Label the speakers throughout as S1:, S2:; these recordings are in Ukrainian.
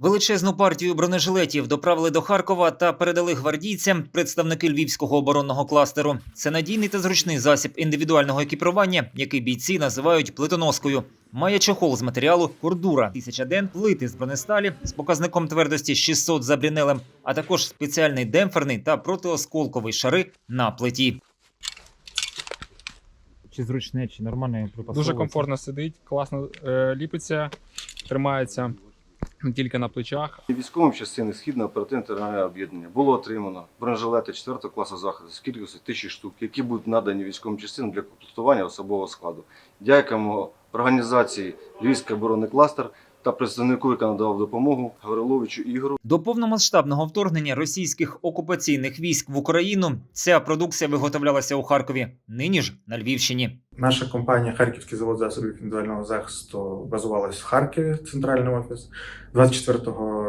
S1: Величезну партію бронежилетів доправили до Харкова та передали гвардійцям представники львівського оборонного кластеру. Це надійний та зручний засіб індивідуального екіпірування, який бійці називають плитоноскою. Має чохол з матеріалу кордура 1000 ден, плити з бронесталі з показником твердості 600 за брінелем, а також спеціальний демпферний та протиосколковий шари на плиті. Чи зручне, чи нормальне
S2: Дуже комфортно сидить, класно е, ліпиться, тримається не тільки на плечах.
S3: Військовим частини Східне оперативне територіальне об'єднання було отримано бронежилети 4 класу захисту з кількості тисячі штук, які будуть надані військовим частинам для комплектування особового складу. Дякуємо організації Львівський оборонний кластер та представнику, яка надавав допомогу Гавриловичу Ігору.
S1: До повномасштабного вторгнення російських окупаційних військ в Україну ця продукція виготовлялася у Харкові, нині ж на Львівщині.
S4: Наша компанія Харківський завод засобів індивідуального захисту базувалась в Харкові, центральний офіс. 24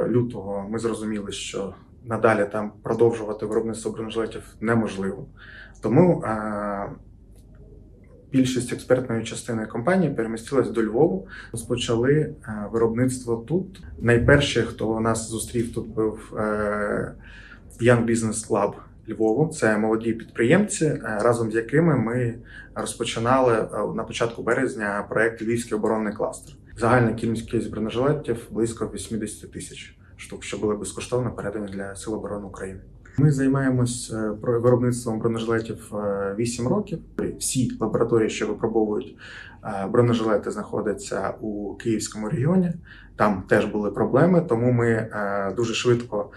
S4: лютого ми зрозуміли, що надалі там продовжувати виробництво бронежилетів неможливо. Тому е- більшість експертної частини компанії перемістилась до Львову. Розпочали е- виробництво тут. Найперший, хто нас зустрів тут, був е- Young Business Club Львову. Це молоді підприємці, е, разом з якими ми розпочинали на початку березня проект Львівський оборонний кластер. Загальна кількість бронежилетів близько 80 тисяч штук, що були безкоштовно передані для Сил оборони України. Ми займаємось е, виробництвом бронежилетів е, 8 років. Всі лабораторії, що випробовують е, бронежилети, знаходяться у Київському регіоні. Там теж були проблеми, тому ми е, дуже швидко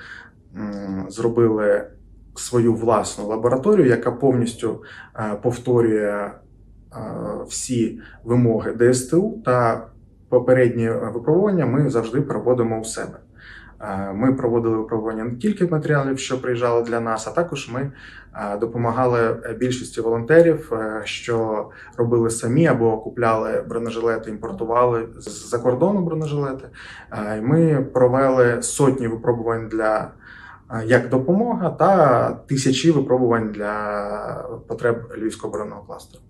S4: зробили свою власну лабораторію, яка повністю е, повторює е, всі вимоги ДСТУ та попередні випробування ми завжди проводимо у себе. Е, Ми проводили випробування не тільки матеріалів, що приїжджали для нас, а також ми е, допомагали більшості волонтерів, е, що робили самі або купляли бронежилети, імпортували з-за кордону бронежилети. Е, Ми провели сотні випробувань для е, як допомога та тисячі випробувань для потреб Львівського оборонного кластеру.